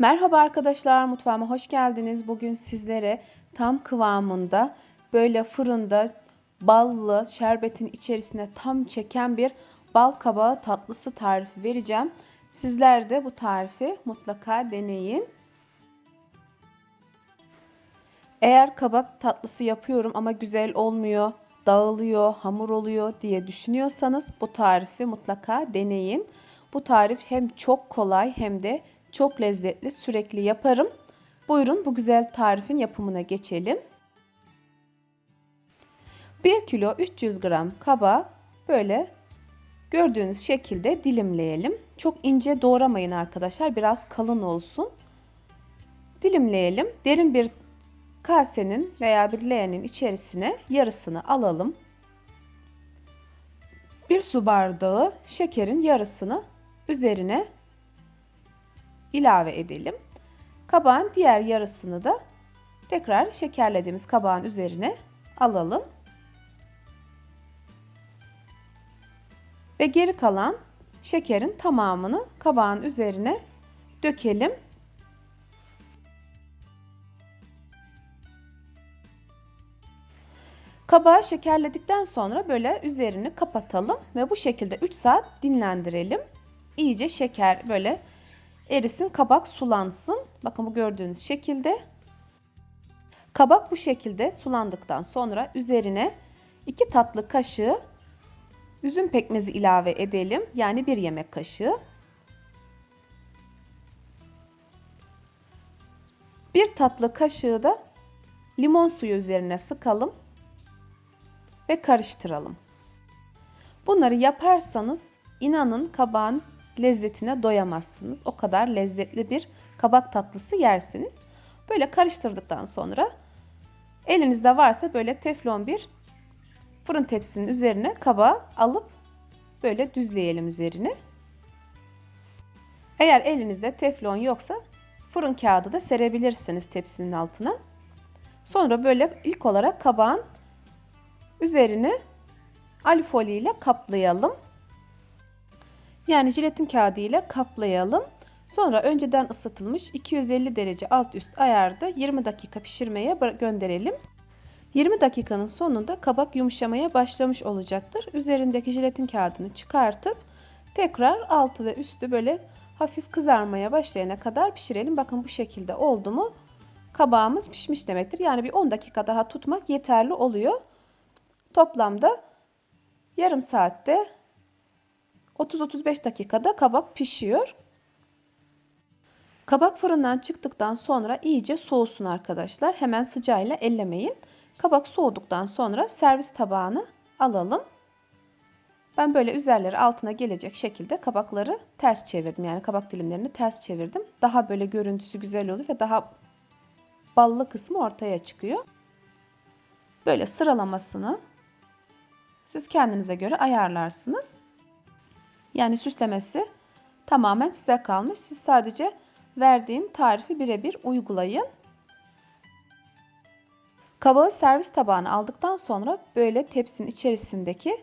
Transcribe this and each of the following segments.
Merhaba arkadaşlar, mutfağıma hoş geldiniz. Bugün sizlere tam kıvamında böyle fırında ballı şerbetin içerisine tam çeken bir bal kabağı tatlısı tarifi vereceğim. Sizler de bu tarifi mutlaka deneyin. Eğer kabak tatlısı yapıyorum ama güzel olmuyor, dağılıyor, hamur oluyor diye düşünüyorsanız bu tarifi mutlaka deneyin. Bu tarif hem çok kolay hem de çok lezzetli, sürekli yaparım. Buyurun bu güzel tarifin yapımına geçelim. 1 kilo 300 gram kaba böyle gördüğünüz şekilde dilimleyelim. Çok ince doğramayın arkadaşlar. Biraz kalın olsun. Dilimleyelim. Derin bir kasenin veya bir leğenin içerisine yarısını alalım. Bir su bardağı şekerin yarısını üzerine ilave edelim. Kabağın diğer yarısını da tekrar şekerlediğimiz kabağın üzerine alalım. Ve geri kalan şekerin tamamını kabağın üzerine dökelim. Kabağı şekerledikten sonra böyle üzerini kapatalım ve bu şekilde 3 saat dinlendirelim. İyice şeker böyle erisin, kabak sulansın. Bakın bu gördüğünüz şekilde. Kabak bu şekilde sulandıktan sonra üzerine 2 tatlı kaşığı üzüm pekmezi ilave edelim. Yani bir yemek kaşığı. Bir tatlı kaşığı da limon suyu üzerine sıkalım ve karıştıralım. Bunları yaparsanız inanın kabağın lezzetine doyamazsınız. O kadar lezzetli bir kabak tatlısı yersiniz. Böyle karıştırdıktan sonra elinizde varsa böyle teflon bir fırın tepsinin üzerine kabağı alıp böyle düzleyelim üzerine. Eğer elinizde teflon yoksa fırın kağıdı da serebilirsiniz tepsinin altına. Sonra böyle ilk olarak kabağın üzerine alifoli ile kaplayalım. Yani jiletin kağıdı ile kaplayalım. Sonra önceden ısıtılmış 250 derece alt üst ayarda 20 dakika pişirmeye gönderelim. 20 dakikanın sonunda kabak yumuşamaya başlamış olacaktır. Üzerindeki jiletin kağıdını çıkartıp tekrar altı ve üstü böyle hafif kızarmaya başlayana kadar pişirelim. Bakın bu şekilde oldu mu kabağımız pişmiş demektir. Yani bir 10 dakika daha tutmak yeterli oluyor. Toplamda yarım saatte 30-35 dakikada kabak pişiyor. Kabak fırından çıktıktan sonra iyice soğusun arkadaşlar. Hemen sıcağıyla ellemeyin. Kabak soğuduktan sonra servis tabağını alalım. Ben böyle üzerleri altına gelecek şekilde kabakları ters çevirdim. Yani kabak dilimlerini ters çevirdim. Daha böyle görüntüsü güzel oluyor ve daha ballı kısmı ortaya çıkıyor. Böyle sıralamasını siz kendinize göre ayarlarsınız. Yani süslemesi tamamen size kalmış. Siz sadece verdiğim tarifi birebir uygulayın. Kabağı servis tabağına aldıktan sonra böyle tepsinin içerisindeki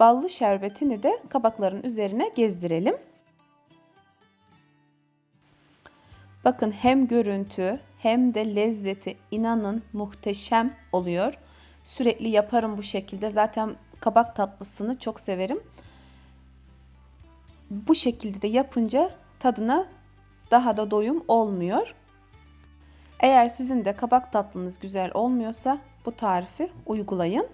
ballı şerbetini de kabakların üzerine gezdirelim. Bakın hem görüntü hem de lezzeti inanın muhteşem oluyor. Sürekli yaparım bu şekilde. Zaten kabak tatlısını çok severim bu şekilde de yapınca tadına daha da doyum olmuyor. Eğer sizin de kabak tatlınız güzel olmuyorsa bu tarifi uygulayın.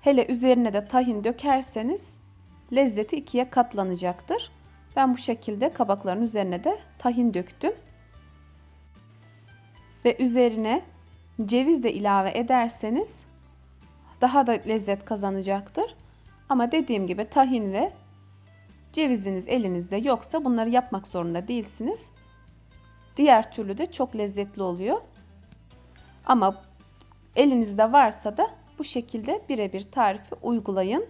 Hele üzerine de tahin dökerseniz lezzeti ikiye katlanacaktır. Ben bu şekilde kabakların üzerine de tahin döktüm. Ve üzerine ceviz de ilave ederseniz daha da lezzet kazanacaktır. Ama dediğim gibi tahin ve Ceviziniz elinizde yoksa bunları yapmak zorunda değilsiniz. Diğer türlü de çok lezzetli oluyor. Ama elinizde varsa da bu şekilde birebir tarifi uygulayın.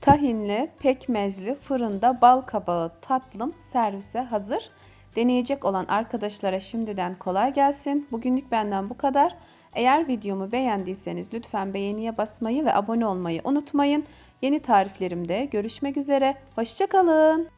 Tahinli, pekmezli, fırında bal kabağı tatlım servise hazır. Deneyecek olan arkadaşlara şimdiden kolay gelsin. Bugünlük benden bu kadar. Eğer videomu beğendiyseniz lütfen beğeniye basmayı ve abone olmayı unutmayın. Yeni tariflerimde görüşmek üzere. Hoşçakalın.